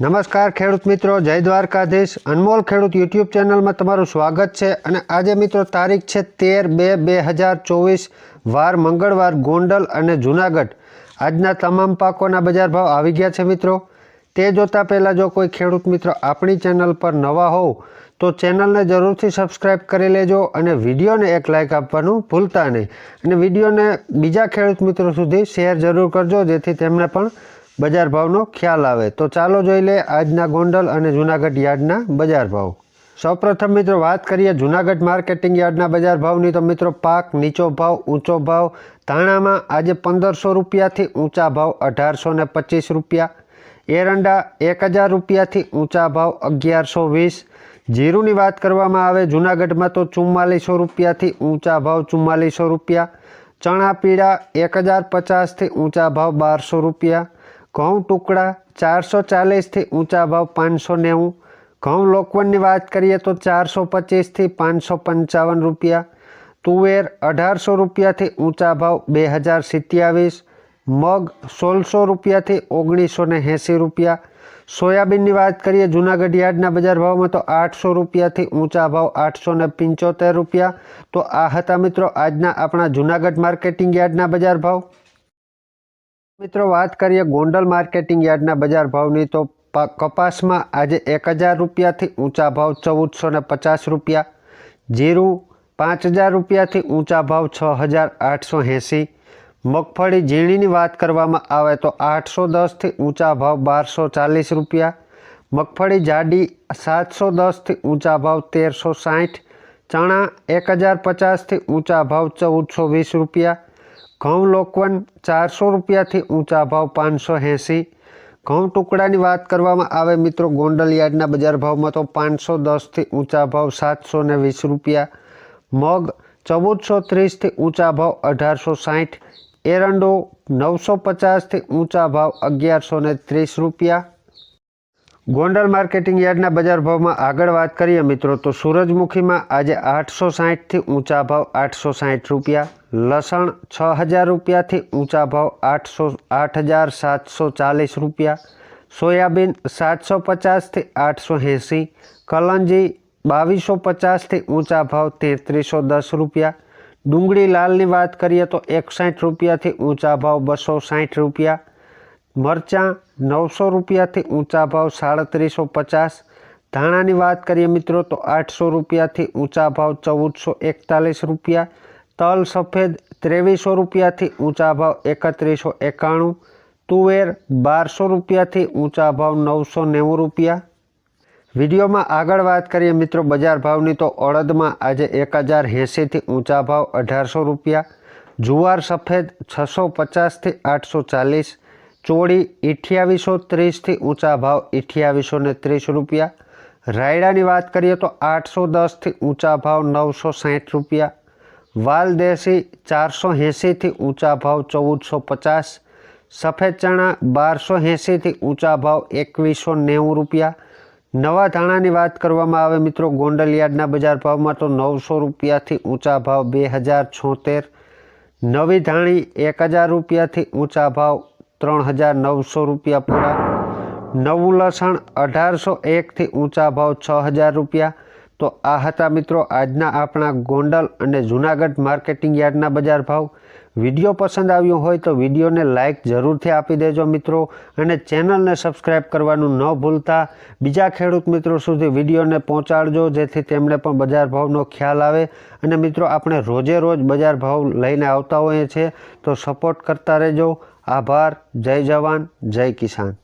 નમસ્કાર ખેડૂત મિત્રો, જય દ્વારકાધીશ. અનમોલ ખેડૂત યુટ્યુબ ચેનલમાં તમારું સ્વાગત છે અને આજે મિત્રો તારીખ છે તેર બે બે હજાર ચોવીસ, વાર મંગળવાર ગોંડલ અને જૂનાગઢ. આજના તમામ પાકોના બજાર ભાવ આવી ગયા છે મિત્રો. તે જોતાં પહેલાં જો કોઈ ખેડૂત મિત્રો આપણી ચેનલ પર નવા હોવ, તો ચેનલને જરૂરથી સબસ્ક્રાઇબ કરી લેજો અને વિડીયોને એક લાઇક આપવાનું ભૂલતા નહીં. અને વિડીયોને બીજા ખેડૂત મિત્રો સુધી શેર જરૂર કરજો, જેથી તેમને પણ બજાર ભાવનો ખ્યાલ આવે. તો ચાલો જોઈ લે આજના ગોંડલ અને જૂનાગઢ યાર્ડના બજાર ભાવ. સૌપ્રથમ મિત્રો વાત કરીએ જૂનાગઢ માર્કેટિંગ યાર્ડના બજાર ભાવની. તો મિત્રો પાક નીચો ભાવ, ઊંચો ભાવ. ધાણામાં આજે પંદરસો રૂપિયાથી ઊંચા ભાવ અઢારસો ને પચીસ રૂપિયા. એરંડા એક હજાર રૂપિયાથી ઊંચા ભાવ અગિયારસો વીસ. જીરુની વાત કરવામાં આવે જૂનાગઢમાં તો ચુમ્માલીસો રૂપિયાથી ઊંચા ભાવ ચુમ્માલીસો રૂપિયા. ચણા પીળા એક હજાર પચાસથી ઊંચા ભાવ બારસો રૂપિયા. ઘઉં ટુકડા ચારસો ચાલીસથી ઊંચા ભાવ પાંચસો નેવું. ઘઉં લોકવનની વાત કરીએ તો ચારસો પચીસથી પાંચસો પંચાવન રૂપિયા. તુવેર અઢારસો રૂપિયાથી ઊંચા ભાવ બે હજાર સિત્યાવીસ. મગ સોળસો રૂપિયાથી ઓગણીસો ને એંસી રૂપિયા. સોયાબીનની વાત કરીએ જૂનાગઢ યાર્ડના બજાર ભાવમાં તો આઠસો રૂપિયાથી ઊંચા ભાવ આઠસો ને પંચોતેર રૂપિયા. તો આ હતા મિત્રો આજના આપણા જૂનાગઢ માર્કેટિંગ યાર્ડના બજાર ભાવ. મિત્રો, વાત કરીએ ગોંડલ માર્કેટિંગ યાર્ડના બજાર ભાવની, તો કપાસમાં આજે એક હજાર રૂપિયાથી ઊંચા ભાવ ચૌદસો ને પચાસ રૂપિયા, જીરું પાંચ હજાર રૂપિયાથી ઊંચા ભાવ છ હજાર આઠસો એંસી, મગફળી ઝીણીની વાત કરવામાં આવે તો આઠસો દસથી ઊંચા ભાવ બારસો ચાલીસ રૂપિયા, મગફળી જાડી સાતસો દસથી ઊંચા ભાવ તેરસો સાઠ, ચણા એક હજાર પચાસથી ઊંચા ભાવ ચૌદસો વીસ રૂપિયા ઘઉં લોકવન ચારસો રૂપિયાથી ઊંચા ભાવ પાંચસો એંસી. ઘઉં ટુકડાની વાત કરવામાં આવે મિત્રો ગોંડલ યાર્ડના બજાર ભાવમાં તો પાંચસો દસથી ઊંચા ભાવ સાતસો ને વીસ રૂપિયા. મગ ચૌદસો ત્રીસથી ઊંચા ભાવ અઢારસો સાઠ. એરંડો નવસો પચાસથી ઊંચા ભાવ અગિયારસો ને ત્રીસ રૂપિયા. ગોંડલ માર્કેટિંગ યાર્ડના બજાર ભાવમાં આગળ વાત કરીએ મિત્રો, તો સૂરજમુખીમાં આજે આઠસો સાહીઠથી ઊંચા ભાવ આઠસો સાહીઠ રૂપિયા, લસણ છ હજાર રૂપિયાથી ઊંચા ભાવ આઠસો, આઠ હજાર સાતસો ચાલીસ રૂપિયા, સોયાબીન સાતસો પચાસથી આઠસો એંસી, કલંજી બાવીસો પચાસથી ઊંચા ભાવ તેત્રીસો દસ રૂપિયા, ડુંગળી લાલની વાત કરીએ તો એકસાઠ રૂપિયાથી ઊંચા ભાવ બસો સાઠ રૂપિયા, મરચાં નવસો રૂપિયાથી ઊંચા ભાવ સાડત્રીસો પચાસ. ધાણાની વાત કરીએ મિત્રો તો આઠસો રૂપિયાથી ઊંચા ભાવ ચૌદસો એકતાલીસ રૂપિયા. તલ સફેદ ત્રેવીસો રૂપિયાથી ઊંચા ભાવ એકત્રીસો એકાણું. તુવેર બારસો રૂપિયાથી ઊંચા ભાવ નવસો નેવું રૂપિયા. વિડીયોમાં આગળ વાત કરીએ મિત્રો બજાર ભાવની તો અડદમાં આજે એક હજાર એંસીથી ઊંચા ભાવ અઢારસો રૂપિયા. જુવાર સફેદ છસો પચાસથી આઠસો ચાલીસ. ચોળી અઠ્યાવીસો ત્રીસથી ઊંચા ભાવ અઠ્યાવીસો ને ત્રીસ રૂપિયા. રાયડાની વાત કરીએ તો આઠસો દસથી ઊંચા ભાવ નવસો સાઠ રૂપિયા. વાલદેશી ચારસો એંસીથી ઊંચા ભાવ ચૌદસો પચાસ. સફેદ ચણા બારસો એંસીથી ઊંચા ભાવ એકવીસો નેવું રૂપિયા. નવા ધાણાની વાત કરવામાં આવે મિત્રો ગોંડલયાર્ડના બજાર ભાવમાં તો નવસો રૂપિયાથી ઊંચા ભાવ બે હજાર છોતેર. નવી ધાણી એક હજાર રૂપિયાથી ઊંચા ભાવ ત્રણ હજાર નવસો રૂપિયા પૂરા. નવું લસણ અઢારસો એકથી ઊંચા ભાવ છ હજાર રૂપિયા. તો આ હતા મિત્રો આજના આપણા ગોંડલ અને જૂનાગઢ માર્કેટિંગ યાર્ડના બજાર ભાવ. વીડિયો પસંદ આવ્યો હોય તો વિડીયોને લાઇક જરૂરથી આપી દેજો મિત્રો અને ચેનલને સબસ્ક્રાઈબ કરવાનું ન ભૂલતા. બીજા ખેડૂત મિત્રો સુધી વિડીયોને પહોંચાડજો, જેથી તેમને પણ બજાર ભાવનો ખ્યાલ આવે. અને મિત્રો આપણે રોજે રોજ બજાર ભાવ લઈને આવતા હોઈએ છીએ, તો સપોર્ટ કરતા રહેજો. આભાર જય જવાન જય કિસાન.